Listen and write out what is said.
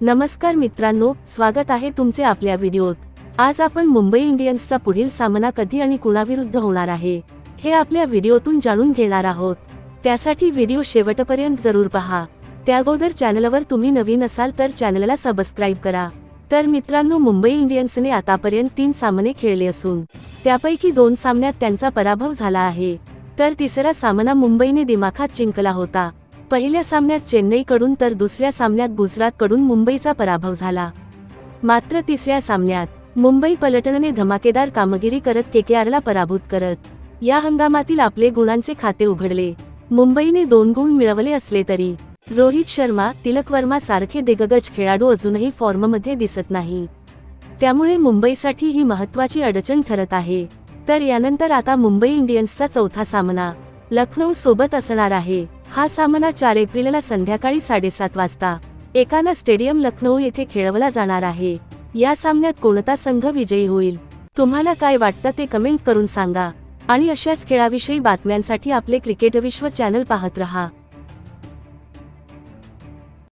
नमस्कार मित्रांनो स्वागत आहे तुमचे आपल्या व्हिडिओत. आज आपण मुंबई इंडियन्सचा पुढील सामना कधी आणि कुणाविरुद्ध होणार आहे हे आपल्या व्हिडिओतून जाणून घेणार आहोत. त्यासाठी व्हिडिओ शेवटपर्यंत जरूर पहा. त्याअगोदर चॅनलवर तुम्ही नवीन असाल तर चॅनलला सबस्क्राईब करा. तर मित्रांनो मुंबई इंडियन्सने आतापर्यंत तीन सामने खेळले असून त्यापैकी दोन सामन्यात त्यांचा पराभव झाला आहे. तर तिसरा सामना मुंबईने दिमाखात जिंकला होता. पहिल्या सामन्यात चेन्नईकडून तर दुसऱ्या सामन्यात गुजरातकडून मुंबईचा पराभव झाला. मात्र तिसऱ्या सामन्यात मुंबई पलटणने धमाकेदार कामगिरी करत केकेआरला पराभूत करत या हंगामातील आपले गुणांचे खाते उघडले. मुंबईने दोन गुण मिळवले असले तरी रोहित शर्मा तिलक वर्मा सारखे दिग्गज खेळाडू अजूनही फॉर्ममध्ये दिसत नाही. त्यामुळे मुंबईसाठी ही महत्वाची अडचण ठरत आहे. तर यानंतर आता मुंबई इंडियन्सचा चौथा सामना. लखनौ सोबत असणार आहे. हा सामना चार एप्रिलला संध्याकाळी साडेसात वाजता. एकाना स्टेडियम लखनौ येथे खेळवला जाणार आहे. या सामन्यात कोणता संघ विजयी होईल? तुम्हाला काय वाटतं ते कमेंट करून सांगा. आणि अशाच खेळाविषयी बातम्यांसाठी आपले क्रिकेट विश्व चॅनल पाहत रहा.